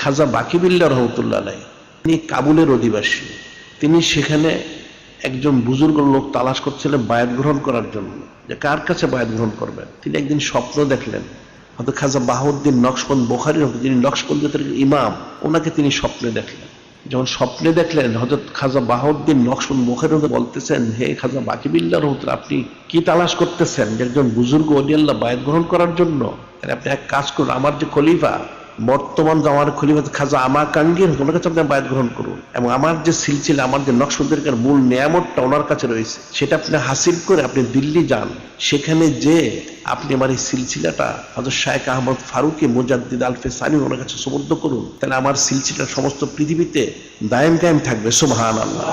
খাজা বাকিবিল্লা রহমতুল্লাহ আলাই তিনি কাবুলের অধিবাসী। তিনি সেখানে একজন বুজুর্গ লোক তালাশ করছিলেন বায়াত গ্রহণ করার জন্য। যে কার কাছে বায়াত গ্রহণ করবেন? তিনি একদিন স্বপ্ন দেখলেন। হয়তো খাজা বাহাউদ্দিন নকশবন্দ বোখারির হতো যিনি নকশবন্দের ইমাম, ওনাকে তিনি স্বপ্নে দেখলেন। যখন স্বপ্নে দেখলেন হজরত খাজা বাহাউদ্দিন নকশবন্দ বোখারি হতে বলতেছেন, হে খাজা বাকিবিল্লা রহমতুল আপনি কি তালাশ করতেছেন যে একজন বুজুর্গ অলিয়াল্লাহ বায়াত গ্রহণ করার জন্য? আপনি এক কাজ করুন, আমার যে খলিফা বর্তমান যে আমার খাজা আমার কাঙ্গির, ওনার কাছে আপনি বায়াত গ্রহণ করুন। এবং আমার যে সিলসিলা, আমার যে নকশবন্দের মূল নিয়ামতটা ওনার কাছে রয়েছে, সেটা আপনি হাসিল করে আপনি দিল্লি যান। সেখানে যে আপনি আমার এই সিলসিলাটা হজরত শায়েখ আহমদ ফারুকে মুজাদ্দিদ আলফে সানি ওনার কাছে সমুদ্র করুন, তাহলে আমার সিলসিলা সমস্ত পৃথিবীতে দায়েম কায়েম থাকবে সুবহান আল্লাহ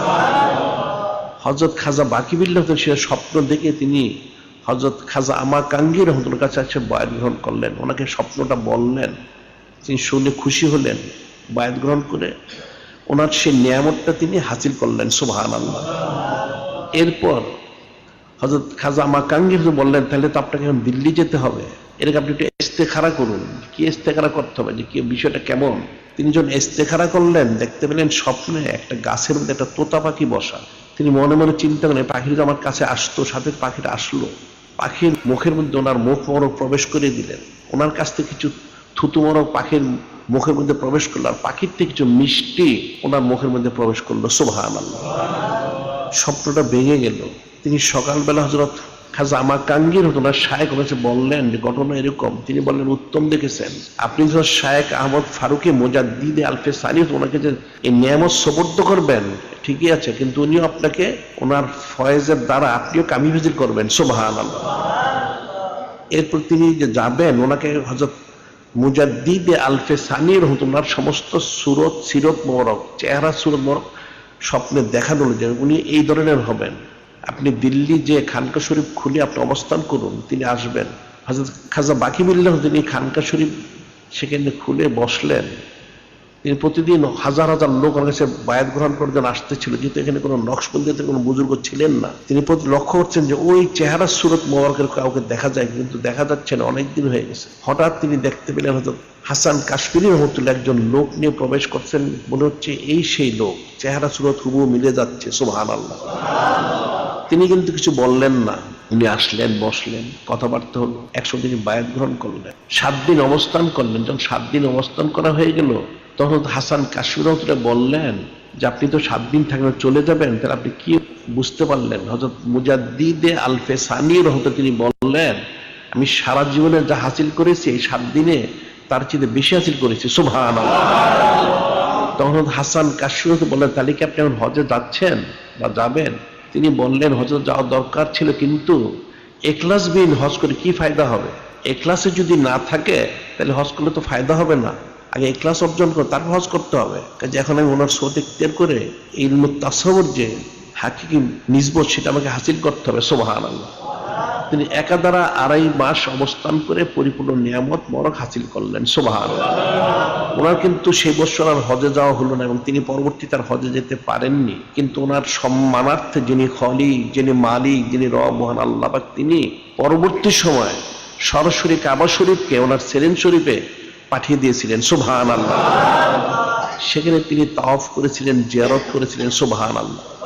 হজরত খাজা বাকি বাকিবিল্লাহ সে স্বপ্ন দেখে তিনি হজরত খাজা আমা কাঙ্গি রহমতুল্লার কাছে এসে বয়াত গ্রহণ করলেন। ওনাকে স্বপ্নটা বললেন। তিনি শুনে খুশি হলেন, বায়াত গ্রহণ করে ওনার সেই নিয়ামতটা তিনি হাসিল করলেন সুবহান আল্লাহ এরপর হজরত খাজা আমা কাঙ্গি বললেন, তাহলে তো আপনাকে এখন দিল্লি যেতে হবে। এরকম আপনি একটু ইস্তেখারা করুন। কি ইস্তেখারা করতে হবে? যে কি বিষয়টা কেমন? তিনি যখন ইস্তেখারা করলেন, দেখতে পেলেন স্বপ্নে একটা গাছের মধ্যে একটা তোতা পাখি বসা। তিনি মনে মনে চিন্তা করেন পাখিটা তো আমার কাছে আসতো, সাথে পাখিটা আসলো। পাখির মুখের মধ্যে ওনার মুখ মরক প্রবেশ করে দিলেন। ওনার কাছ থেকে কিছু থুতু মরক পাখির মুখের মধ্যে প্রবেশ করল, আর পাখির থেকে কিছু মিষ্টি ওনার মুখের মধ্যে প্রবেশ করল সুবহান আল্লাহ স্বপ্নটা ভেঙে গেল। তিনি সকালবেলা হজরত খাজা আমার কাঙ্গির হতো না শায়েক ওনাকে বললেন যে, ঘটনা এরকম। তিনি বললেন, উত্তম দেখেছেন। আপনি যখন শায়েক আহমদ ফারুকে মোজাদ্দিদে আলফে সানি ওনাকে যে এই নিয়ামত সবর্দ করবেন, ঠিকই আছে, কিন্তু উনিও আপনাকে ওনার ফয়েজের দ্বারা আপনিও কামি করবেন সোভান আল্লাহ এরপর তিনি যে যাবেন, ওনাকে হজরত মুজাদ্দিদে আলফে সানি রহমতুল্লাহ সমস্ত সুরত, সিরত মোরক চেহারা, সুরত মোরক স্বপ্নে দেখানো হলো যে উনি এই ধরনের হবেন। আপনি দিল্লি যে খানকা শরীফ খুলে আপনি অবস্থান করুন, তিনি আসবেন। হজরত খাজা বাকি মিল্লাহ তিনি খানকা শরীফ সেখানে খুলে বসলেন তিনি প্রতিদিন হাজার হাজার লোক আমার কাছে বায়াত গ্রহণ করার জন্য আসতেছিল যেহেতু এখানে কোনো নকশবন্দিতে কোনো বুজুর্গ ছিলেন না। তিনি প্রতি লক্ষ্য করছেন যে ওই চেহারা সুরত মোবারকের কাউকে দেখা যায়, কিন্তু দেখা যাচ্ছে না অনেকদিন হয়ে গেছে। হঠাৎ তিনি দেখতে পেলেন হয়তো হাসান কাশ্মীরি রহমতুল্লাহ একজন লোক নিয়ে প্রবেশ করছেন, মনে হচ্ছে এই সেই লোক, চেহারা সুরত হুবু মিলে যাচ্ছে সুবহান আল্লাহ তিনি কিন্তু কিছু বললেন না। উনি আসলেন, বসলেন, কথাবার্তা হলো একসঙ্গে তিনি বায়াত গ্রহণ করলেন। সাত দিন অবস্থান করলেন, যখন সাত দিন অবস্থান করা হয়ে গেল তখন হাসান রহমতুল্লাহ বললেন যে, আপনি তো সাত দিন থাকলে চলে যাবেন। তাহলে আপনি কি বুঝতে পারলেন? হজরত মুজাদ্দিদে আলফে সানি রহমত তিনি বললেন, আমি সারা জীবনে যা হাসিল করেছি, এই সাত দিনে তার চেয়ে বেশি হাসিল করেছি। সুভান তখন হাসান কাশ্মীর বললেন, তাহলে কি আপনি এখন হজে যাচ্ছেন বা যাবেন? তিনি বললেন হজ যাওয়া দরকার ছিল, কিন্তু এক্লাস বিন হজ করে কি ফায়দা হবে? এক্লাসে যদি না থাকে, তাহলে হজ করলে তো ফায়দা হবে না। আগে ক্লাস অর্জন করে, তারপর হজ করতে হবে। কাজে এখন আমি ওনার স্রোত ইখতিয়ার করে এই তাসবর যে হাকিকি নিজবত, সেটা আমাকে হাসিল করতে হবে আল্লাহ তিনি একা দ্বারা আড়াই মাস অবস্থান করে পরিপূর্ণ নিয়ামত, মরক হাসিল করলেন সোবাহান ওনার কিন্তু সেই বছর আর হজে যাওয়া হলো না এবং তিনি পরবর্তী তার হজে যেতে পারেননি। কিন্তু ওনার সম্মানার্থে যিনি খলি, যিনি মালিক, যিনি রব, মহান আল্লাহ তিনি পরবর্তী সময় সরাসরি কাবা শরীফকে, ওনার সেরেন শরীফে পাঠিয়ে দিয়েছিলেন সুবহান আল্লাহ সেখানে তিনি তাওফ করেছিলেন জিয়ারত করেছিলেন সুবহান আল্লাহ